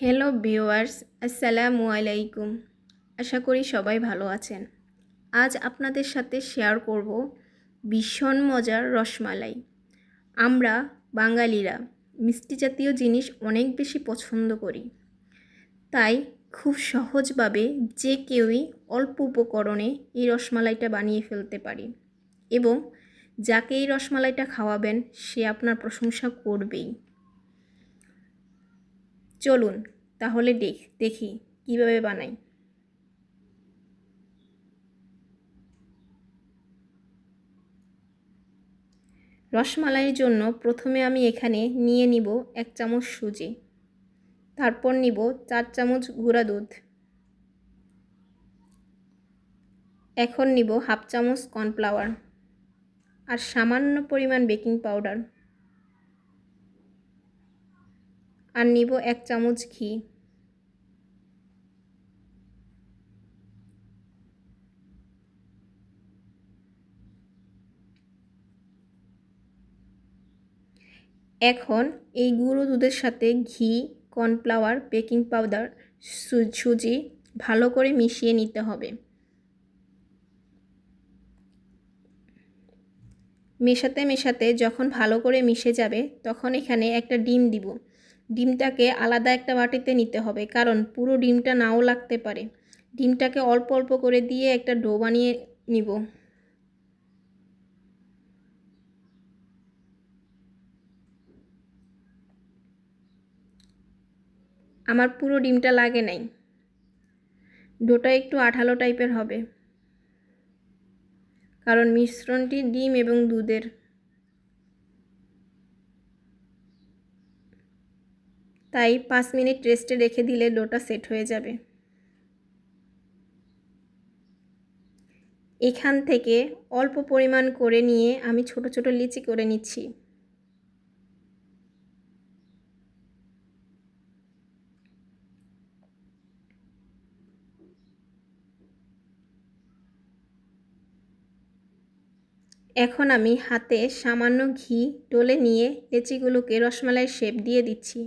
Hello viewers আসসালামু আলাইকুম আশা করি সবাই ভালো আছেন। আজ আপনাদের সাথে শেয়ার করব ভীষণ মজার রসমালাই। আমরা বাঙালিরা মিষ্টি জাতীয় জিনিস অনেক বেশি পছন্দ করি। তাই খুব সহজভাবে যে কেউই অল্প উপকরণে এই রসমালাইটা বানিয়ে ফেলতে পারি এবং যাকে এই রসমালাইটা খাওয়াবেন সে আপনার প্রশংসা করবেই। চলুন, তাহলে দেখ, দেখি, কীভাবে বানাই। রসমালাইয়ের জন্য প্রথমে আমি এখানে নিয়ে নিব এক চামচ সুজি। তারপর নিব চার চামচ গুঁড়া দুধ। এখন নিব হাফ চামচ কর্নফ্লাওয়ার। আর সামান্য পরিমাণ বেকিং পাউডার। আর নিব এক চামচ ঘি। এখন এই গুঁড়ো দুধের সাথে ঘি, কর্নফ্লাওয়ার, বেকিং পাউডার সুজি ভালো করে মিশিয়ে নিতে হবে। মেশাতে মেশাতে যখন ভালো করে মিশে যাবে, তখন এখানে একটা ডিম দিব। ডিমটাকে আলাদা একটা বাটিতে নিতে হবে, কারণ পুরো ডিমটা নাও লাগতে পারে। ডিমটাকে অল্প অল্প করে দিয়ে একটা ডো বানিয়ে নিব। আমার পুরো ডিমটা লাগে নাই। ডোটা একটু আঠালো টাইপের হবে, কারণ মিশ্রণটি ডিম এবং দুধের। তাই পাঁচ মিনিট রেস্টে রেখে দিলে ডোটা সেট হয়ে যাবে। এখান থেকে অল্প পরিমাণ করে নিয়ে আমি ছোট ছোট লিচি করে নিচ্ছি। এখন আমি হাতে সামান্য ঘি ডলে নিয়ে লেচিগুলোকে রসমালাইয়ের শেপ দিয়ে দিচ্ছি।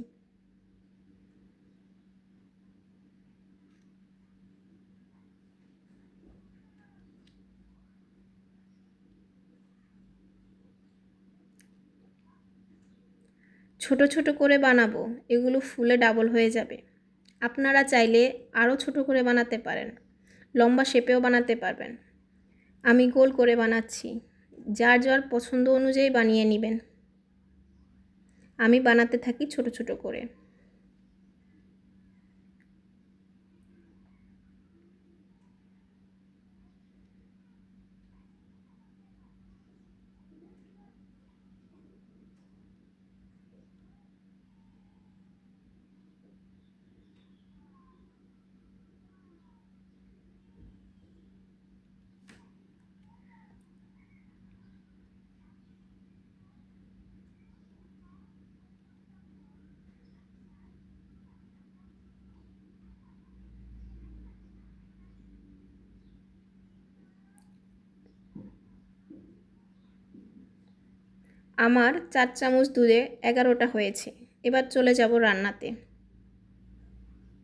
ছোট ছোট করে বানাবো, এগুলো ফুলে ডাবল হয়ে যাবে। আপনারা চাইলে আরও ছোট করে বানাতে পারেন, লম্বা শেপেও বানাতে পারবেন। আমি গোল করে বানাচ্ছি, যার যার পছন্দ অনুযায়ী বানিয়ে নেবেন। আমি বানাতে থাকি ছোট ছোট করে। আমার চার চামচ দুধে এগারোটা হয়েছে, এবার চলে যাব রান্নাতে।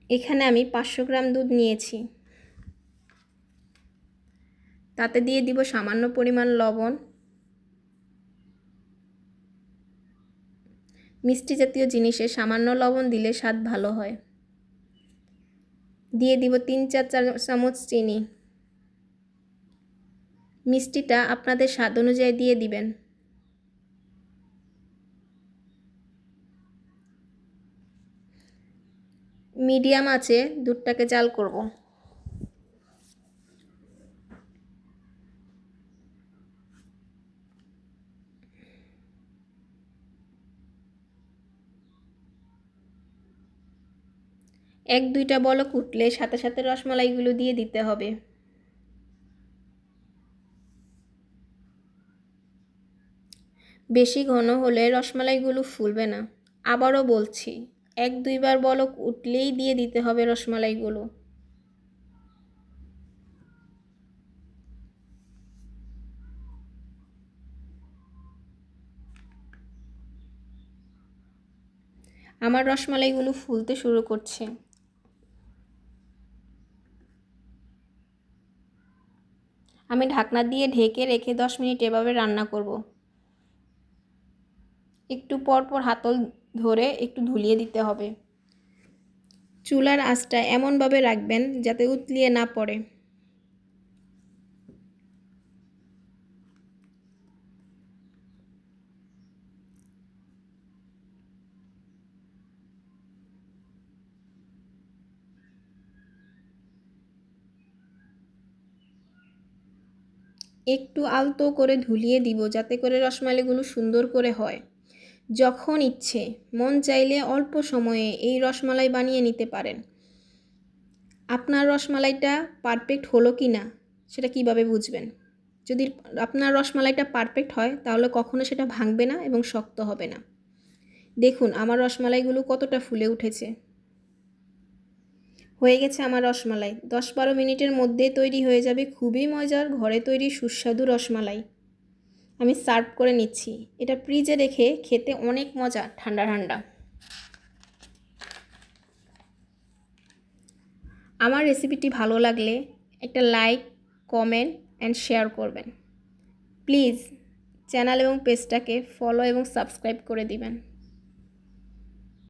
এখানে আমি পাঁচশো গ্রাম দুধ নিয়েছি। তাতে দিয়ে দিব সামান্য পরিমাণ লবণ। মিষ্টি জাতীয় জিনিসে সামান্য লবণ দিলে স্বাদ ভালো হয়। দিয়ে দিব তিন চার চার চামচ চিনি। মিষ্টিটা আপনাদের স্বাদ অনুযায়ী দিয়ে দিবেন। মিডিয়াম আছে, দুধটাকে জাল করব। এক, দুইটা বলক উঠলে সাথে সাথে রসমালাইগুলো দিয়ে দিতে হবে। বেশি ঘন হলে রসমালাইগুলো ফুলবে না। আবারও বলছি এক দুইবার বলক উঠলেই দিয়ে দিতে হবে রসমালাইগুলো। আমার রসমালাইগুলো ফুলতে শুরু করছে। আমি ঢাকনা দিয়ে ঢেকে রেখে দশ মিনিট এভাবে রান্না করব। একটু পর পর হাতল ধরে একটু ধুলিয়ে দিতে হবে। চুলার আঁচটা এমনভাবে রাখবেন যাতে উতলিয়ে না পড়ে। একটু আলতো করে ধুলিয়ে দিব যাতে করে রসমালাইগুলো সুন্দর করে হয়। যখন ইচ্ছে, মন চাইলে অল্প সময়ে এই রসমালাই বানিয়ে নিতে পারেন। আপনার রসমালাইটা পারফেক্ট হলো কি না, সেটা কীভাবে বুঝবেন? যদি আপনার রসমালাইটা পারফেক্ট হয়, তাহলে কখনো সেটা ভাঙবে না এবং শক্ত হবে না। দেখুন, আমার রসমালাইগুলো কতটা ফুলে উঠেছে। হয়ে গেছে আমার রসমালাই। দশ বারো মিনিটের মধ্যে তৈরি হয়ে যাবে খুবই মজার, ঘরে তৈরি সুস্বাদু রসমালাই। আমি সার্ভ করে নিচ্ছি। এটা ফ্রিজে রেখে খেতে অনেক মজা, ঠান্ডা ঠান্ডা। আমার রেসিপিটি ভালো লাগলে একটা লাইক, কমেন্ট অ্যান্ড শেয়ার করবেন। প্লিজ চ্যানেল এবং পেজটাকে ফলো এবং সাবস্ক্রাইব করে দিবেন।